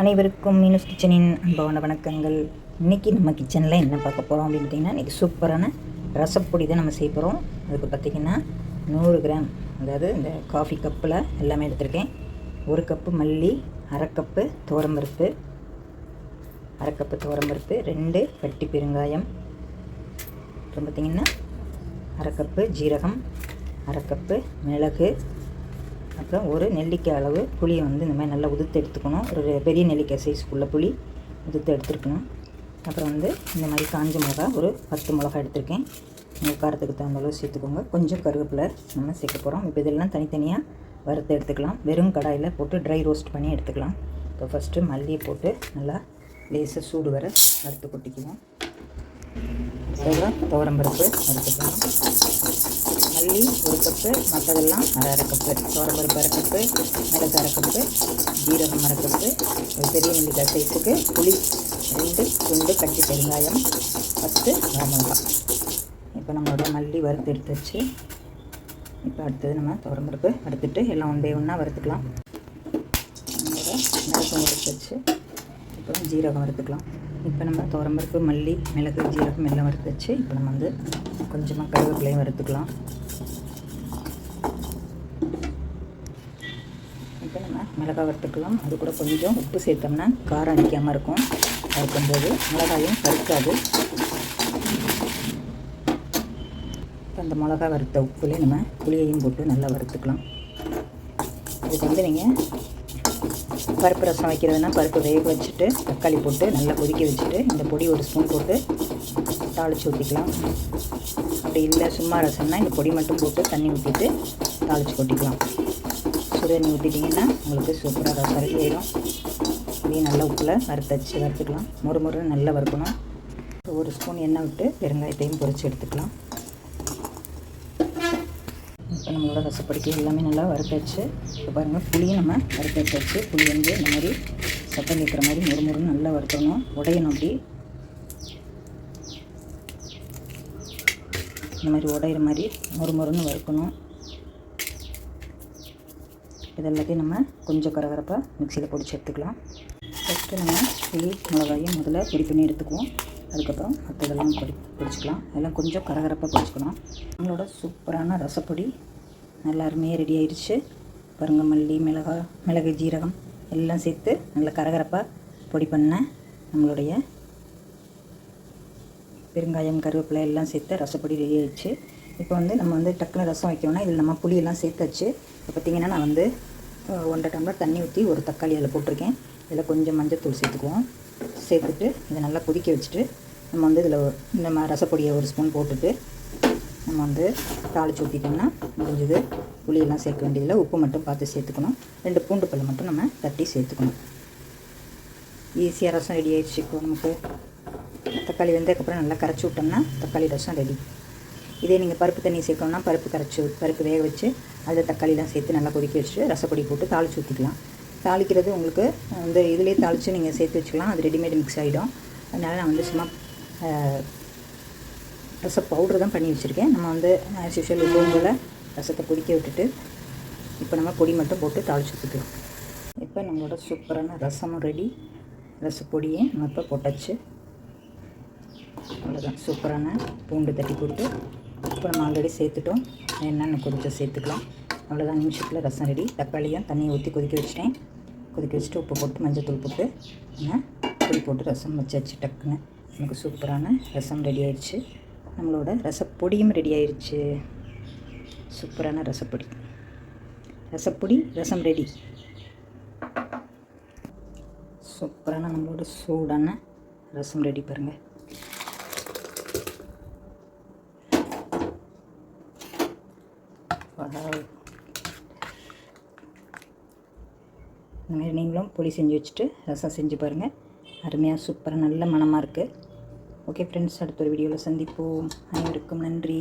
அனைவருக்கும் மீனஸ் கிச்சனின் அன்பான வணக்கங்கள். இன்றைக்கி நம்ம கிச்சனில் என்ன பார்க்க போகிறோம் அப்படின்னு பார்த்தீங்கன்னா இன்றைக்கி சூப்பரான ரசப்பொடி தான் நம்ம செய்ய போகிறோம் அதுக்கு பார்த்திங்கன்னா நூறு கிராம் அதாவது இந்த காஃபி கப்பில் எல்லாமே எடுத்திருக்கேன். ஒரு கப்பு மல்லி அரை கப்பு தோரம்பருப்பு அரை கப்பு துவரம்பருப்பு ரெண்டு கட்டி பெருங்காயம் அப்புறம் பார்த்திங்கன்னா அரை கப்பு ஜீரகம் அரை கப்பு மிளகு அப்புறம் ஒரு நெல்லிக்காய் அளவு புளியை வந்து இந்த மாதிரி நல்லா உதுத்து எடுத்துக்கணும். ஒரு பெரிய நெல்லிக்காய் சைஸ்க்குள்ள புளி உதுத்து எடுத்துருக்கணும். அப்புறம் வந்து இந்த மாதிரி காஞ்ச மிளகா ஒரு பத்து மிளகா எடுத்திருக்கேன். உங்கள் காரத்துக்கு தகுந்த அளவு சேர்த்துக்கோங்க. கொஞ்சம் கருவேப்பிலை நம்ம சேர்க்க போகிறோம் இப்போ இதெல்லாம் தனித்தனியாக வறுத்து எடுத்துக்கலாம். வெறும் கடாயில் போட்டு ட்ரை ரோஸ்ட் பண்ணி எடுத்துக்கலாம். இப்போ ஃபஸ்ட்டு மல்லியை போட்டு நல்லா லேசாக சூடு வர வறுத்து கொட்டிக்குவோம். அப்புறம் துவரம்பருப்பு வறுத்துக்கலாம் மல்லி ஒரு கப்பு மற்றதெல்லாம் அரை அரை கப்பு துவரம்பருப்பு அரை கப்பு மிளகு அரை கப்பு ஜீரகம் அரை கப்பு ஒரு பெரிய நெல்லிக்காய் சைஸுக்கு புளி ரெண்டு துண்டு கட்டி பெருங்காயம் பத்து வரமிளகா இப்போ நம்மளோட மல்லி வறுத்து எடுத்து வச்சு இப்போ அடுத்தது நம்ம சோரம்பருப்பு வறுத்துட்டு எல்லாம் ஒன்றே ஒன்றா வறுத்துக்கலாம். நம்மளோட மிளகு வறுத்து வச்சு இப்போ ஜீரகம் வறுத்துக்கலாம். இப்போ நம்ம துவரம்பருப்பு மல்லி மிளகு ஜீரகம் எல்லாம் வறுத்து வச்சு இப்போ நம்ம வந்து கொஞ்சமாக கருவேப்பிலையும் வறுத்துக்கலாம். இப்போ நம்ம மிளகாய் வறுத்துக்கலாம். அது கூட கொஞ்சம் உப்பு சேர்த்தோம்னா காரம் அடிக்காமல் இருக்கும். வறுக்கும்போது மிளகாயும் வறுக்காது இப்போ அந்த மிளகா வறுத்த உப்புலேயே நம்ம புளியையும் போட்டு நல்லா வறுத்துக்கலாம். இதுக்கு வந்து நீங்கள் பருப்பு ரசம் வைக்கிறதுனா பருப்பு வேக வச்சுட்டு தக்காளி போட்டு நல்லா கொதிக்க வச்சுட்டு இந்த பொடி ஒரு ஸ்பூன் போட்டு தாளித்து ஊற்றிக்கலாம் அப்படி இல்லை சும்மா ரசம்னா இந்த பொடி மட்டும் போட்டு தண்ணி ஊற்றிட்டு தாளித்து கொட்டிக்கலாம். சுடுதண்ணி ஊற்றிட்டிங்கன்னா உங்களுக்கு சூப்பராக ரசம் ரெடி ஆயிடும். அப்படியே நல்லா உப்பில் வறுத்தச்சு வறுத்துக்கலாம். மொறு மொறு நல்லா வறுக்கணும். ஒரு ஸ்பூன் எண்ணெய் விட்டு பெருங்காயத்தையும் பொரித்து எடுத்துக்கலாம். இப்போ நம்மளோட ரசப்படிக்கு எல்லாமே நல்லா வறுத்தாச்சு. இப்போ பாருங்கள் புளியும் நம்ம வறுத்து வச்சாச்சு. புளி வந்து இந்த மாதிரி சத்தம் கேட்குற மாதிரி மொறு மொறுன்னு நல்லா வறுக்கணும் உடையணும் அப்படி. இந்த மாதிரி உடையிற மாதிரி மொறு மொறுன்னு வறுக்கணும். இது எல்லாத்தையும் நம்ம கொஞ்சம் கரகரப்பாக மிக்சியில் பொடிச்சு எடுத்துக்கலாம். ஃபஸ்ட்டு நம்ம புளி மிளகாயும் முதல்ல பொடி பண்ணி எடுத்துக்குவோம். அதுக்கப்புறம் மற்றதெல்லாம் பொடி பிடிச்சிக்கலாம். அதெல்லாம் கொஞ்சம் கரகரப்பாக பிடிச்சிக்கலாம் நம்மளோட சூப்பரான ரசப்பொடி நல்லா அருமையாக ரெடி ஆயிடுச்சு பாருங்க மல்லி மிளகாய் மிளகு ஜீரகம் எல்லாம் சேர்த்து நல்லா கரகரப்பாக பொடி பண்ண நம்மளுடைய பெருங்காயம் கருவேப்பிலை எல்லாம் சேர்த்து ரசப்பொடி ரெடி ஆயிடுச்சு இப்போ வந்து நம்ம வந்து டக்குனு ரசம் வைக்கணும்னா இதில் நம்ம புளியெல்லாம் சேர்த்தாச்சு. இப்போ பார்த்திங்கன்னா நான் வந்து ஒன்றரை டம்ளர் தண்ணி ஊற்றி ஒரு தக்காளி அதில் போட்டிருக்கேன். இதில் கொஞ்சம் மஞ்சத்தூள் சேர்த்துக்குவோம். சேர்த்துட்டு இதை நல்லா கொதிக்க வச்சுட்டு நம்ம வந்து இதில் நம்ம ரசப்பொடியை ஒரு ஸ்பூன் போட்டுட்டு நம்ம வந்து தாளிச்சு ஊற்றிட்டோம்னா முடிஞ்சது. புளியெல்லாம் சேர்க்க வேண்டியதில்லை. உப்பு மட்டும் பார்த்து சேர்த்துக்கணும். ரெண்டு பூண்டு பல் மட்டும் நம்ம தட்டி சேர்த்துக்கணும். ஈஸியாக ரசம் ரெடி ஆகிடுச்சு இப்போ நமக்கு. தக்காளி வெந்ததுக்கப்புறம் நல்லா கரைச்சி விட்டோம்னா தக்காளி ரசம் ரெடி இதே நீங்கள் பருப்பு தண்ணி சேர்க்கணும்னா பருப்பு கரைச்சி பருப்பு வேக வச்சு அதில் தக்காளிலாம் சேர்த்து நல்லா கொதிக்க வச்சுட்டு ரசப்பொடி போட்டு தாளிச்சு ஊற்றிக்கலாம் தாளிக்கிறது உங்களுக்கு வந்து இதிலே தாளித்து நீங்கள் சேர்த்து வச்சுக்கலாம். அது ரெடிமேட் மிக்ஸ் ஆகிடும் அதனால் நான் வந்து சும்மா ரச பவுட்ரு தான் பண்ணி வச்சுருக்கேன். நம்ம வந்து ஆஸ் யூஷுவல் எப்பவும் போல் ரசத்தை கொதிக்க விட்டுட்டு இப்போ நம்ம பொடி மட்டும் போட்டு தாளிச்சு இப்போ நம்மளோட சூப்பரான ரசமும் ரெடி ரசப்பொடியும் நம்ம இப்போ போட்டாச்சு. அவ்வளோதான் சூப்பரான பூண்டு தட்டி போட்டு இப்போ நம்ம ஆல்ரெடி சேர்த்துட்டோம். என்னென்ன கொஞ்சம் சேர்த்துக்கலாம். அவ்வளோதான் நிமிஷத்தில் ரசம் ரெடி தக்காளியும் தண்ணியை ஊற்றி கொதிக்க வச்சிட்டேன். கொதிக்க வச்சுட்டு உப்பு போட்டு மஞ்சள் தூள் போட்டு நான் பொடி போட்டு ரசம் வச்சாச்சு டக்குன்னு. எனக்கு சூப்பரான ரசம் ரெடி ஆயிடுச்சு. நம்மளோட ரசப்பொடியும் ரெடி ஆயிடுச்சு சூப்பரான ரசப்பொடி. ரசப்பொடி ரசம் ரெடி சூப்பரான நம்மளோட சூடான ரசம் ரெடி பாருங்கள் இந்த மாதிரி நீங்களும் பொடி செஞ்சு வச்சுட்டு ரசம் செஞ்சு பாருங்கள் அருமையாக சூப்பராக நல்ல மனமாக இருக்குது ஓகே ஃப்ரெண்ட்ஸ் அடுத்த ஒரு வீடியோவில் சந்திப்போம். அனைவருக்கும் நன்றி.